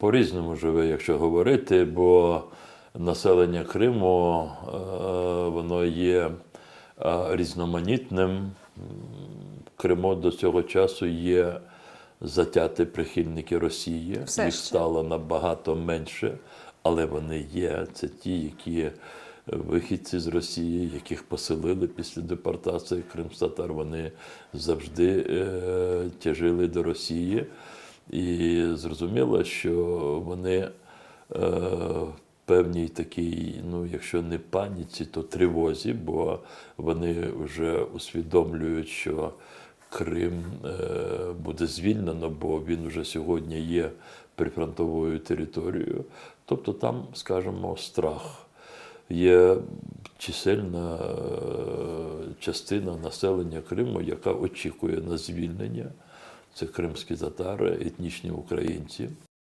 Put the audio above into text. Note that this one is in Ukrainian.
По-різному живе, якщо говорити, бо населення Криму е, воно є е, різноманітним. Криму до цього часу є затяті прихильники Росії. Все Їх стало набагато менше, але вони є. Це ті, які вихідці з Росії, яких поселили після депортації кримстатар, вони завжди е, тяжили до Росії. І зрозуміло, що вони е, певній такій, ну, якщо не паніці, то тривозі, бо вони вже усвідомлюють, що Крим е, буде звільнено, бо він вже сьогодні є прифронтовою територією. Тобто там, скажімо, страх. Є чисельна е, частина населення Криму, яка очікує на звільнення. Це кримські татари, етнічні українці.